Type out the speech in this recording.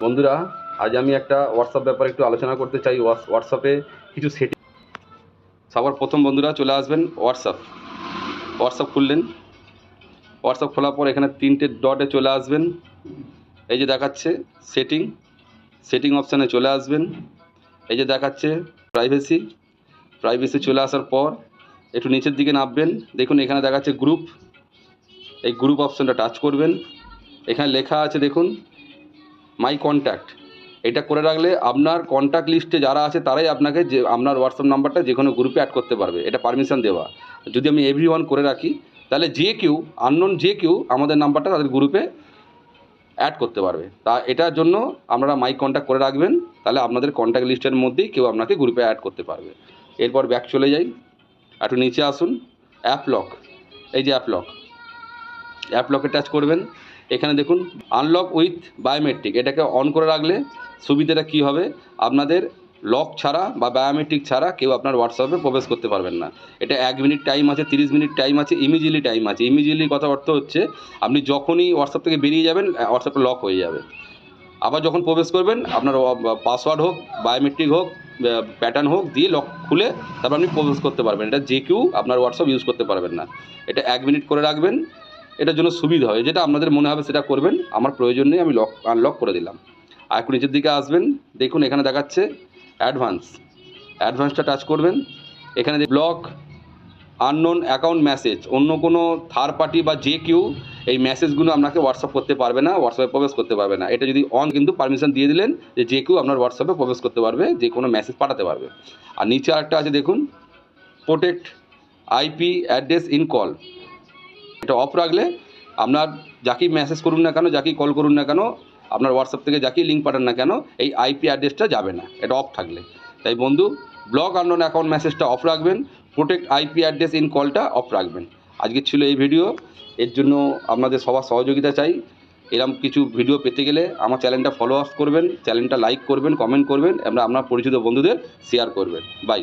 বন্ধুরা, আজ আমি একটা হোয়াটসঅ্যাপ ব্যাপারে একটু আলোচনা করতে চাই। হোয়াটস- হোয়াটসঅ্যাপে কিছু সেটিং সবার প্রথম বন্ধুরা চলে আসবেন হোয়াটসঅ্যাপ হোয়াটসঅ্যাপ খুললেন। হোয়াটসঅ্যাপ খোলার পর এখানে তিনটে ডটে চলে আসবেন। এই যে দেখাচ্ছে সেটিং সেটিং অপশানে চলে আসবেন। এই যে দেখাচ্ছে প্রাইভেসি প্রাইভেসি চলে আসার পর একটু নিচের দিকে নামবেন। দেখুন, এখানে দেখাচ্ছে গ্রুপ এই গ্রুপ অপশানটা টাচ করবেন। এখানে লেখা আছে, দেখুন মাই কন্ট্যাক্ট। এটা করে রাখলে আপনার কন্ট্যাক্ট লিস্টে যারা আছে তারাই আপনাকে যে, আপনার হোয়াটসঅ্যাপ নাম্বারটা যে কোনো গ্রুপে অ্যাড করতে পারবে। এটা পারমিশন দেওয়া। যদি আমি এভরি ওয়ান করে রাখি, তাহলে যে কেউ আননোন যে কেউ আমাদের নাম্বারটা তাদের গ্রুপে অ্যাড করতে পারবে। তা এটার জন্য আপনারা মাই কন্ট্যাক্ট করে রাখবেন, তাহলে আপনাদের কন্ট্যাক্ট লিস্টের মধ্যেই কেউ আপনাকে গ্রুপে অ্যাড করতে পারবে। এরপর ব্যাক চলে যাই। একটু নিচে আসুন। অ্যাপ লক এই যে অ্যাপ লক অ্যাপ লকে টাচ করবেন। এখানে দেখুন আনলক উইথ বায়োমেট্রিক এটাকে অন করে রাখলে সুবিধাটা কী হবে? আপনাদের লক ছাড়া বা বায়োমেট্রিক ছাড়া কেউ আপনার হোয়াটসঅ্যাপে প্রবেশ করতে পারবেন না। এটা এক মিনিট টাইম আছে, তিরিশ মিনিট টাইম আছে ইমিজিয়েটলি টাইম আছে। ইমিজিয়েটলি কথা অর্থ হচ্ছে, আপনি যখনই হোয়াটসঅ্যাপ থেকে বেরিয়ে যাবেন হোয়াটসঅ্যাপটা লক হয়ে যাবে। আবার যখন প্রবেশ করবেন, আপনার পাসওয়ার্ড হোক বায়োমেট্রিক হোক প্যাটার্ন হোক, দিয়ে লক খুলে তারপর আপনি প্রবেশ করতে পারবেন। এটা যে কেউ আপনার হোয়াটসঅ্যাপ ইউজ করতে পারবেন না। এটা এক মিনিট করে রাখবেন। এটার জন্য সুবিধা হয়। যেটা আপনাদের মনে হবে সেটা করবেন। আমার প্রয়োজন নেই, আমি লক আনলক করে দিলাম। আর একটু নিচের দিকে আসবেন। দেখুন, এখানে দেখাচ্ছে অ্যাডভান্স অ্যাডভান্সটা টাচ করবেন। এখানে ব্লক আননোন অ্যাকাউন্ট মেসেজ অন্য কোনো থার্ড পার্টি বা যে কেউ এই মেসেজগুলো আপনাকে হোয়াটসঅ্যাপ করতে পারবে না হোয়াটসঅ্যাপে প্রবেশ করতে পারবে না। এটা যদি অন কিন্তু পারমিশন দিয়ে দিলেন যে যে কেউ আপনার হোয়াটসঅ্যাপে প্রবেশ করতে পারবে, যে কোনো মেসেজ পাঠাতে পারবে। আর নিচে আরেকটা আছে, দেখুন protect IP address in call এটা অফ রাখলে আপনার যাকেই মেসেজ করুন না কেন, যাকেই কল করুন না কেন, আপনার হোয়াটসঅ্যাপ থেকে যাকেই লিঙ্ক পাঠান না কেন, এই আইপি অ্যাড্রেসটা যাবে না, এটা অফ থাকলে। তাই বন্ধু ব্লক আননোন অ্যাকাউন্ট মেসেজটা অফ রাখবেন প্রোটেক্ট আইপি অ্যাড্রেস ইন কলটা অফ রাখবেন। আজকে ছিল এই ভিডিও এর জন্য আপনাদের সবার সহযোগিতা চাই। এরকম কিছু ভিডিও পেতে গেলে আমার চ্যানেলটা ফলো আপ করবেন চ্যানেলটা লাইক করবেন কমেন্ট করবেন এবং আপনার পরিচিত বন্ধুদের শেয়ার করবেন। বাই